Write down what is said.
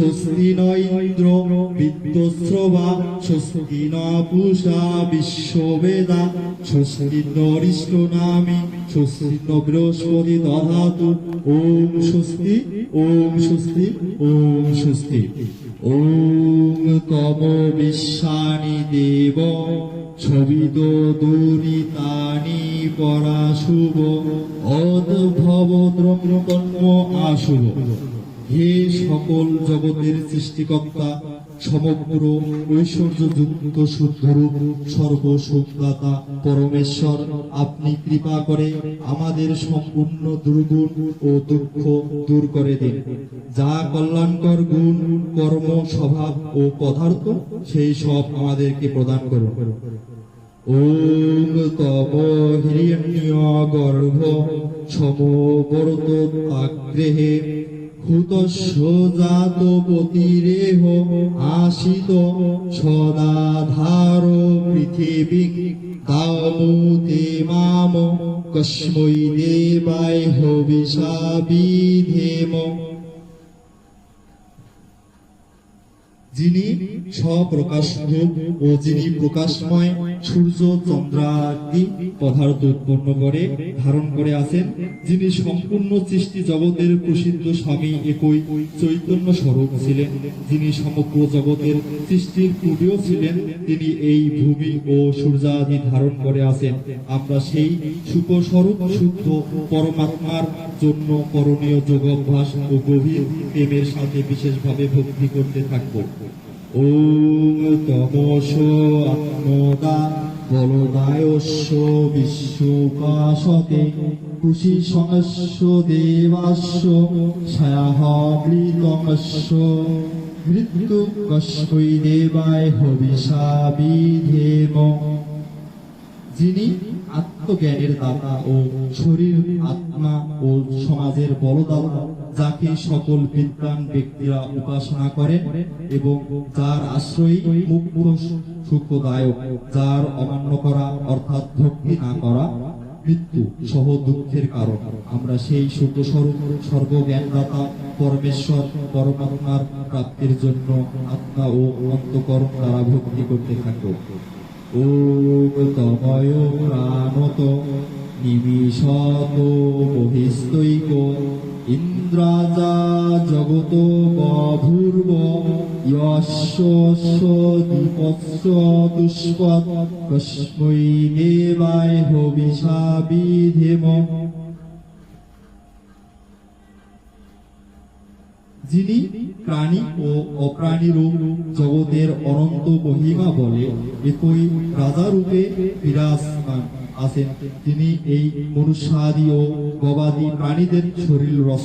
স্বস্তি ন ইন্দ্র বিদ্যস্রবা স্বস্তি ন পূষা বিশ্ববেদা, স্বস্তি ন ঋষ্ট নামি, স্বস্তি বৃহস্পতি দধাতু। ওম স্বস্তি ওম স্বস্তি ওম স্বস্তি। ওম তম বিশ্বানি দেব, ছবিত দুরিতানি পরাশুভ, অদ্ভব দ্রব্যকর্ম আশুভ হে সকল জগতের সৃষ্টিকর্তা, সমগ্র ঐশ্বর্যযুক্ত শুদ্ধরূপ সর্বসুখদাতা পরমেশ্বর, আপনি কৃপা করে আমাদের সম্পূর্ণ দুর্গুণ ও দুঃখ দূর করে দিন। যা কল্যাণকর গুণ, কর্ম, স্বভাব ও পদার্থ, সেই সব আমাদেরকে প্রদান করুন। গর্ভ সমবর্ত আগ্রেহে হুতস্য জাত পতিরেহ আসিত সদাধার পৃথিবী দামুতে মাম কস্মৈ দেবায় হবিষা বিধেম যিনি স্বপ্রকাশ রূপ ও যিনি প্রকাশময় সূর্য চন্দ্রাদি পদার্থ উৎপন্ন করে, ধারণ করে আছেন, যিনি সম্পূর্ণ সৃষ্টি জগতের প্রসিদ্ধ স্বামী একই চৈতন্য স্বরূপ ছিলেন, যিনি সমগ্র জগতের সৃষ্টির পূর্বেও ছিলেন, তিনি এই ভূমি ও সূর্যাদি ধারণ করে আছেন। আমরা সেই সুখস্বরূপ শুদ্ধ পরমাত্মার জন্য করণীয় যোগাভ্যাস ও গভীর প্রেমের সাথে বিশেষভাবে ভক্তি করতে থাকব। ওম তমস আত্মদা বলদায়স্য বিশ্বকাশতে কুশি সমস্য দেবাস্য ছায়াহৃতমস্য মৃত্যু কষ্টই দেবায় হবিষা বিধেম যিনি আত্মজ্ঞানের দাতা ও শরীর, আত্মা ও সমাজের বলদাতা, যাকে সকল বিদ্বান ব্যক্তিরা উপাসনা করেন এবং যার আশ্রয়ী মুক্ত, সুখদায়ক, যার অমান্য করা অর্থাৎ ভক্তি না করা মৃত্যু সহ দুঃখের কারণ। আমরা সেই শুদ্ধ স্বরূপ সর্বজ্ঞানদাতা, পরমেশ্বর, পরমাত্মার প্রাপ্তির জন্য আত্মা ও অন্তকরণ দ্বারা ভক্তি করতে থাকব। ওম তময় প্রাণত নিবিশত বহিস্তৈক ইন্দ্রাজা জগত বভূর্ব যস্য দীপস্য দুষ্পদ কস্মৈ দেবায় যিনি প্রাণী ও অপ্রাণী রূপ জগতের অনন্ত মহিমা বলে একই রাজা রূপে বিরাজমান আছেন। তিনি এই মনুষ্যাদি ও গবাদি প্রাণীদের শরীর রচনা